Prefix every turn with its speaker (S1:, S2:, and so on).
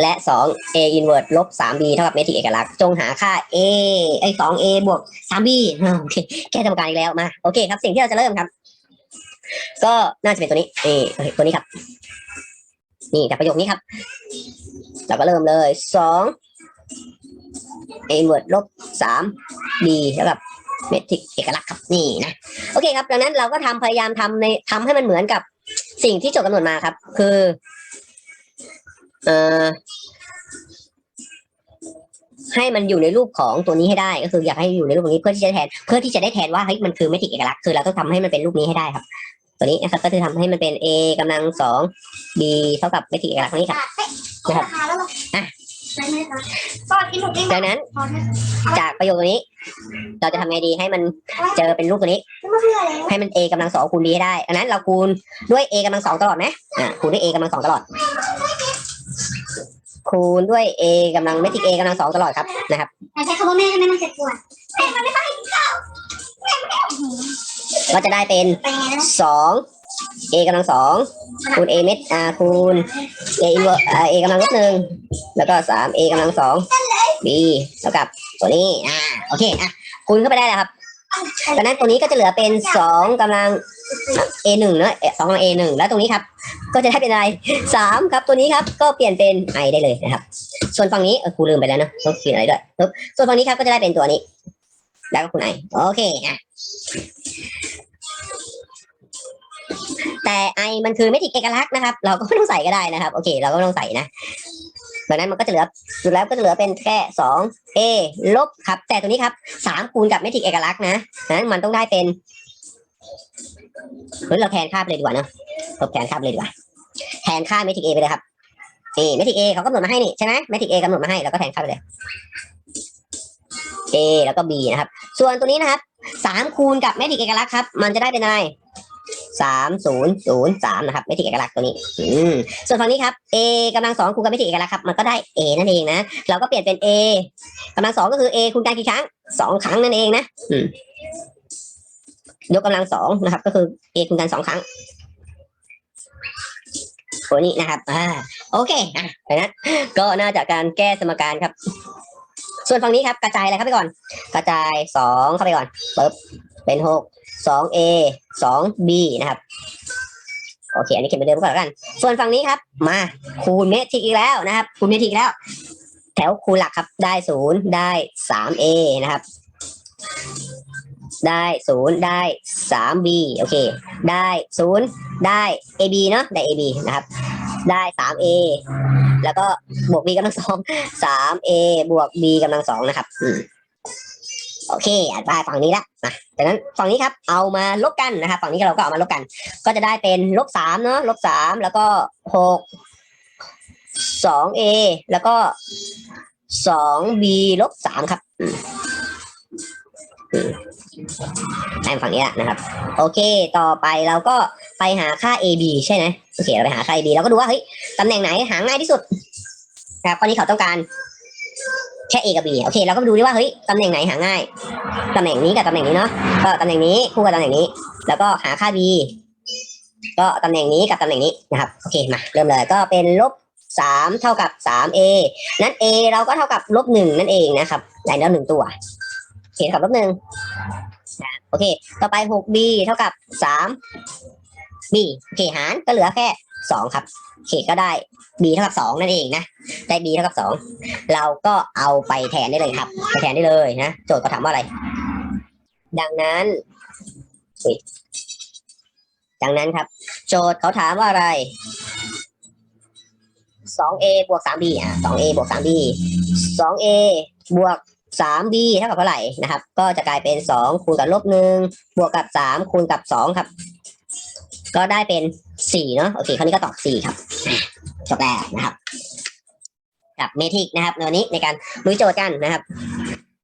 S1: และสอง a inverse ลบสาม b เท่ากับเมทริกเอกลักษณ์จงหาค่า a ไอ้สอง a บวกสาม b โอเคแก้สมการอีกแล้วมาโอเคครับสิ่งที่เราจะเริ่มครับ ก็น่าจะเป็นตัวนี้นี่ตัวนี้ครับ นี่จากประโยคนี้ครับ เราก็เริ่มเลยสอง a inverse ลบสาม b เท่ากับเมทริกเอกลักษณ์ครับนี่นะโอเคครับดังนั้นเราก็ทำพยายามทำในทำให้มันเหมือนกับสิ่งที่โจทย์กำหนดมาครับ คือ เอ่อ ให้มันอยู่ในรูปของตัวนี้ให้ได้ ก็คืออยากให้อยู่ในรูปนี้เพื่อที่จะแทน เพื่อที่จะได้แทนว่าเฮ้ยมันคือเมทริกเอกลักษณ์คือเราต้องทำให้มันเป็นรูปนี้ให้ได้ครับ ตัวนี้นะครับก็คือทำให้มันเป็น a กำลังสอง b เท่ากับเมทริกเอกลักษณ์ตรงนี้ครับ นะครับ
S2: อะได้ไหมคะสวัสดีหนูเอง
S1: ดังนั้น
S2: พอไหม
S1: จากประโยคตัวนี้ เราจะทำไงดีให้มันเจอเป็นรูปตัวนี้
S2: ไม่เพื่ออะไร
S1: ให้มัน a กำลังสองคูณ b ให้ได้อันนั้นเราคูณด้วย a กำลังสองตลอดไหมอ่าคูณด้วย a กำลังสองตลอด คูณด้วย a กำลังเมทริก a กำลังสองตลอดครับนะครับ
S2: แต่ใช้คำว่าแม่ได้ไหมมันเจ็บปวดแม่มันไม่ไป
S1: ก็จะได้เป็น
S2: เป็นไงนะ
S1: สอง a กำลังสองคูณ a เมตรอ่าคูณ a อินเวอร์อ่า a กำลังลบหนึ่งแล้วก็สาม a กำลังสอง b เท่ากับตัวนี้อ่าโอเคอะคูณเข้าไปได้แล้วครับ ดังนั้นตัวนี้ก็จะเหลือเป็นสองกำลัง a หนึ่งเนอะสองกำลัง a หนึ่งแล้วตรงนี้ครับ ก็จะได้เป็นอะไรสามครับตัวนี้ครับก็เปลี่ยนเป็น i ได้เลยนะครับ ส่วนฝั่งนี้เออครูลืมไปแล้วเนอะต้องเขียนอะไรด้วยส่วนฝั่งนี้ครับก็จะได้เป็นตัวนี้ แล้วก็คุณ i โอเคอะแต่ i มันคือไม่ติดเอกลักษณ์นะครับ เราก็ไม่ต้องใส่ก็ได้นะครับ โอเค เราก็ไม่ต้องใส่นะ ดังนั้นมันก็จะเหลือสุดแล้วก็จะเหลือเป็นแค่สอง a ลบครับ แต่ตัวนี้ครับสามคูณกับไม่ติดเอกลักษณ์นะนั้นมันต้องได้เป็นเฮ้ยเราแทนค่าไปเลยดีกว่าเนอะลบแทนค่าไปเลยดีกว่า แทนค่าเมทริกเอไปเลยครับนี่เมทริกเอเขากำหนดมาให้นี่ใช่ไหมเมทริกเอกำหนดมาให้เราก็แทนค่าไปเลย a แล้วก็ b นะครับ ส่วนตัวนี้นะครับสามคูณกับเมทริกเอกลักษณ์ครับ มันจะได้เป็นอะไร สามศูนย์ศูนย์สามนะครับเมทริกเอกลักษณ์ตัวนี้อืมส่วนฝั่งนี้ครับ a กำลังสองคูณกับเมทริกเอกลักษณ์ครับมันก็ได้ a นั่นเองนะ เราก็เปลี่ยนเป็น a กำลังสองก็คือ a คูณกันกี่ครั้งสองครั้งนั่นเองนะอืมยกกำลังสองนะครับ ก็คือ a คูณกันสองครั้งตัวนี้นะครับอ่าโอเคอะก็น่าจะการแก้สมการครับ ส่วนฝั่งนี้ครับ กระจายอะไรเข้าไปก่อน กระจายสองเข้าไปก่อนปึ๊บ เป็นหกสอง a สอง b นะครับโอเค อันนี้เขียนไปเดิมก่อนแล้วกัน ส่วนฝั่งนี้ครับ มาคูณเมทริกอีกแล้วนะครับ คูณเมทริกแล้ว แถวคูณหลักครับ ได้ศูนย์ได้สาม a นะครับ ได้ศูนย์ได้สาม b โอเค ได้ศูนย์ได้ ab เนาะ ได้ ab นะครับ ได้สาม a แล้วก็บวก b กำลังสองสาม a บวก b กำลังสองนะครับ อืม โอเคอ่านไปฝั่งนี้ละมาจากนั้นฝั่งนี้ครับเอามาลบกันนะครับฝั่งนี้เราก็เอามาลบกัน ก็จะได้เป็นลบสามเนาะลบสามแล้วก็หกสอง a แล้วก็สอง b ลบสามครับอืมอืมฝั่งนี้ละนะครับ โอเค ต่อไปเราก็ไปหาค่า a b ใช่ไหมโอเค เราไปหาค่า a b เราก็ดูว่าเฮ้ยตำแหน่งไหนหาง่ายที่สุดนะครับข้อนี้เขาต้องการ ค่ a กับ b โอเคเราก็ดูดิว่าเฮ้ยตำแหน่งไหนหาง่ายตำแหน่งนี้กับตำแหน่งนี้เนาะก็ตำแหน่งนี้คู่กับตำแหน่งนี้ แล้วก็หาค่า b ก็ตำแหน่งนี้กับตำแหน่งนี้นะครับโอเคมาเริ่มเลยก็เป็นลบสามเท่ากับสาม a นั้น a เราก็เท่ากับลบหนึ่งนั่นเองนะครับได้แล้วหนึ่งตัวโอเคเท่ากับลบหนึ่งโอเค ต่อไปหก b เท่ากับสาม b โอเคหารก็เหลือแค่ สองครับโอเคก็ได้ b เท่ากับสองนั่นเองนะ ได้ b เท่ากับสองเราก็เอาไปแทนได้เลยครับ ไปแทนได้เลยนะ โจทย์เขาถามว่าอะไร ดังนั้นดังนั้นครับ โจทย์เขาถามว่าอะไร 2a บวก 3b อะ 2a บวก 3b 2a บวก 3b เท่ากับเท่าไหร่นะครับ ก็จะกลายเป็น 2 คูณกับลบหนึ่งบวกกับ 3 คูณกับ 2 ครับ ก็ได้เป็นสี่เนาะโอเคคราวนี้ก็ตอบสี่ครับจบแล้วนะครับกับเมทิกนะครับในวันนี้ในการลุยโจทย์กันนะครับ